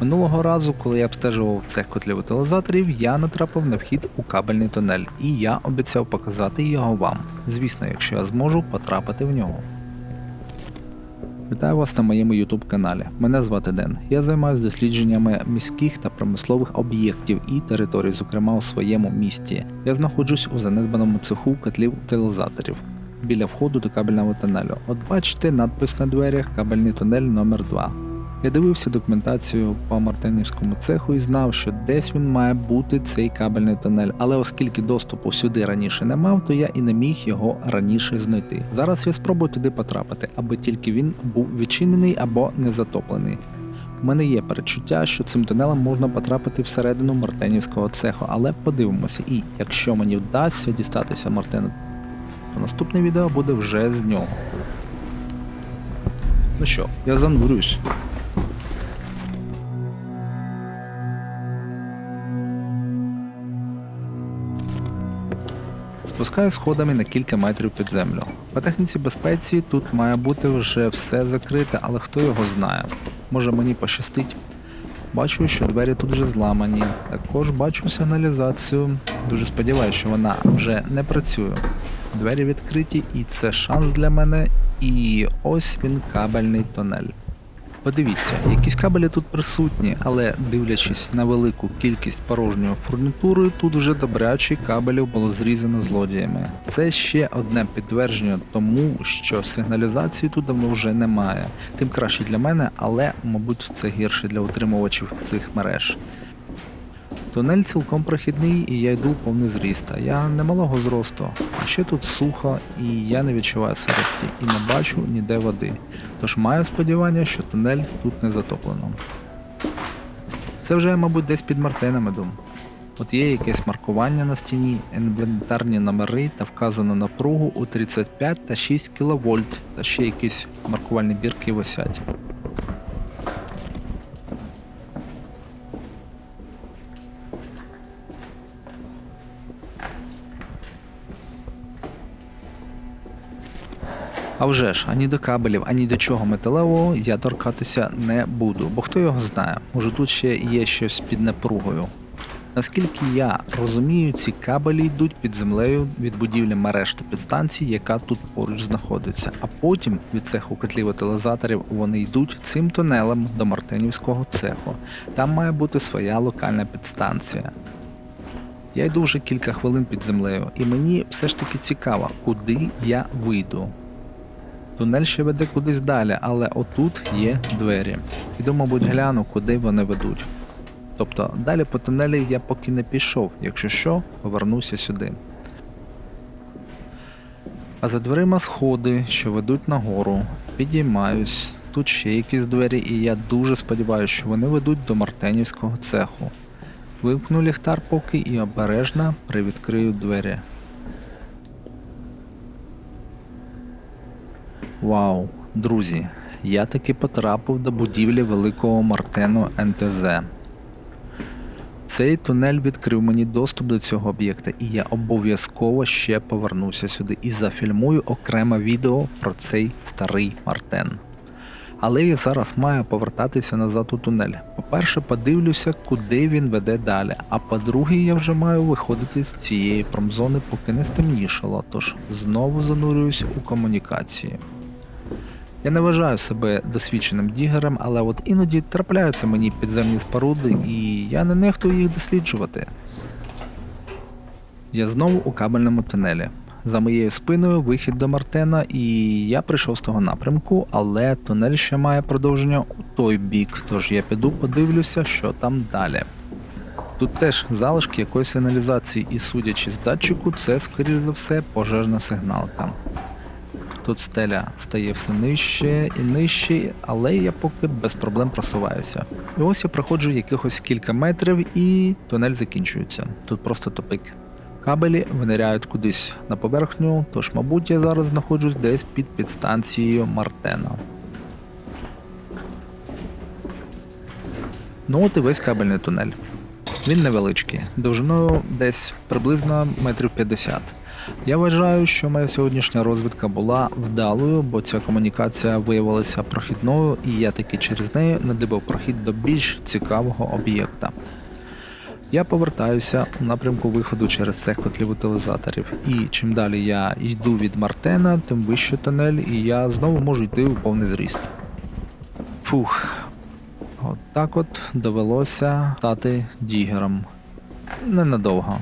Минулого разу, коли я обстежував цех котлів утилізаторів, я натрапив на вхід у кабельний тунель, і я обіцяв показати його вам. Звісно, якщо я зможу потрапити в нього. Вітаю вас на моєму YouTube каналі. Мене звати Ден. Я займаюся дослідженнями міських та промислових об'єктів і територій, зокрема у своєму місті. Я знаходжусь у занедбаному цеху котлів утилізаторів біля входу до кабельного тунелю. От бачите надпис на дверях кабельний тунель номер 2 Я дивився документацію по Мартинівському цеху і знав, що десь він має бути цей кабельний тунель, але оскільки доступу сюди раніше не мав, то я і не міг його раніше знайти. Зараз я спробую туди потрапити, аби тільки він був відчинений або не затоплений. У мене є перечуття, що цим тунелем можна потрапити всередину Мартинівського цеху, але подивимося, і якщо мені вдасться дістатися Мартину, то наступне відео буде вже з нього. Ну що, я занурюсь. Спускаю сходами на кілька метрів під землю. По техніці безпеці тут має бути вже все закрите, але хто його знає. Може мені пощастить. Бачу, що двері тут вже зламані. Також бачу сигналізацію. Дуже сподіваюся, що вона вже не працює. Двері відкриті, і це шанс для мене. І ось він кабельний тунель. Подивіться, якісь кабелі тут присутні, але дивлячись на велику кількість порожньої фурнітури, тут вже добрячі кабелів було зрізано злодіями. Це ще одне підтвердження тому, що сигналізації тут давно вже немає. Тим краще для мене, але, мабуть, це гірше для утримувачів цих мереж. Тунель цілком прохідний і я йду повний зріст. а Я немалого зросту. А ще тут сухо і я не відчуваю сирості і не бачу ніде води. Тож маю сподівання, що тунель тут не затоплено. Це вже, мабуть, десь під Мартином іду. От є якесь маркування на стіні, інвентарні номери та вказано напругу у 35 та 6 кВт, та ще якісь маркувальні бірки висять. А вже ж, ані до кабелів, ані до чого металевого я торкатися не буду, бо хто його знає, може тут ще є щось під напругою. Наскільки я розумію, ці кабелі йдуть під землею від будівлі мереж та підстанцій, яка тут поруч знаходиться, а потім від цеху котлів утилізаторів вони йдуть цим тунелем до Мартинівського цеху. Там має бути своя локальна підстанція. Я йду вже кілька хвилин під землею, і мені все ж таки цікаво, куди я вийду. Тунель ще веде кудись далі, але отут є двері. Іду, мабуть, гляну, куди вони ведуть. Тобто далі по тунелі я поки не пішов, якщо що, повернуся сюди. А за дверима сходи, що ведуть нагору, підіймаюсь. Тут ще якісь двері, і я дуже сподіваюся, що вони ведуть до Мартенівського цеху. Вимкну ліхтар поки і обережно привідкрию двері. Вау, друзі, я таки потрапив до будівлі великого Мартену НТЗ. Цей тунель відкрив мені доступ до цього об'єкта, і я обов'язково ще повернуся сюди і зафільмую окреме відео про цей старий Мартен. Але я зараз маю повертатися назад у тунель. По-перше, подивлюся, куди він веде далі. А по-друге, я вже маю виходити з цієї промзони, поки не стемнішало, тож знову занурююся у комунікації. Я не вважаю себе досвідченим дігером, але от іноді трапляються мені підземні споруди, і я не нехтую їх досліджувати. Я знову у кабельному тунелі. За моєю спиною вихід до Мартена, і я прийшов з того напрямку, але тунель ще має продовження у той бік, тож я піду подивлюся, що там далі. Тут теж залишки якоїсь сигналізації, і судячи з датчику, це, скоріш за все, пожежна сигналка. Тут стеля стає все нижче і нижче, але я поки без проблем просуваюся. І ось я проходжу якихось кілька метрів і тунель закінчується. Тут просто топик. Кабелі виниряють кудись на поверхню, тож, мабуть, я зараз знаходжусь десь під підстанцією Мартена. Ну от і весь кабельний тунель. Він невеличкий, довжиною десь приблизно метрів 50. Я вважаю, що моя сьогоднішня розвідка була вдалою, бо ця комунікація виявилася прохідною, і я таки через неї надибав прохід до більш цікавого об'єкта. Я повертаюся у напрямку виходу через цех котлів утилізаторів. І чим далі я йду від Мартена, тим вище тунель, і я знову можу йти у повний зріст. Фух. От так от довелося стати дігером. Ненадовго.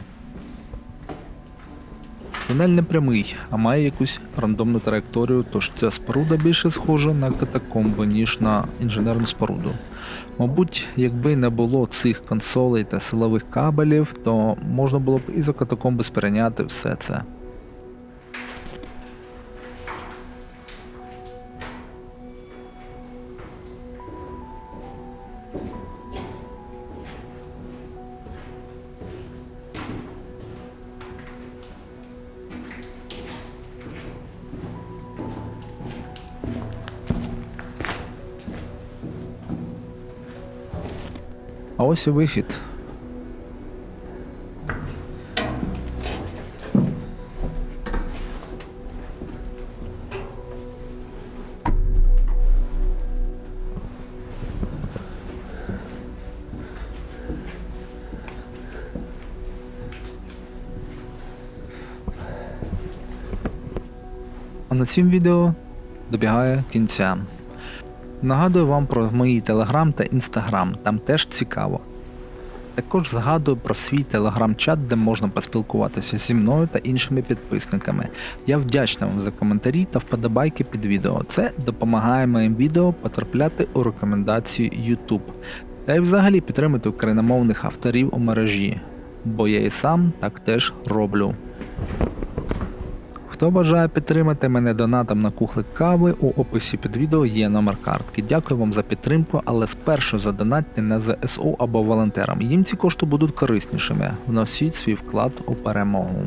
Тунель не прямий, а має якусь рандомну траєкторію, тож ця споруда більше схожа на катакомби, ніж на інженерну споруду. Мабуть, якби не було цих консолей та силових кабелів, то можна було б і за катакомби сприйняти все це. А ось і вихід. А на цім відео добігає кінця. Нагадую вам про мої телеграм та інстаграм, там теж цікаво. Також згадую про свій телеграм-чат, де можна поспілкуватися зі мною та іншими підписниками. Я вдячний вам за коментарі та вподобайки під відео. Це допомагає моїм відео потрапляти у рекомендації YouTube. Та й взагалі підтримати україномовних авторів у мережі, бо я і сам так теж роблю. Хто бажає підтримати мене донатом на кухлик кави, у описі під відео є номер картки. Дякую вам за підтримку, але спершу задонатьте на ЗСУ або волонтерам. Їм ці кошти будуть кориснішими. Вносіть свій вклад у перемогу.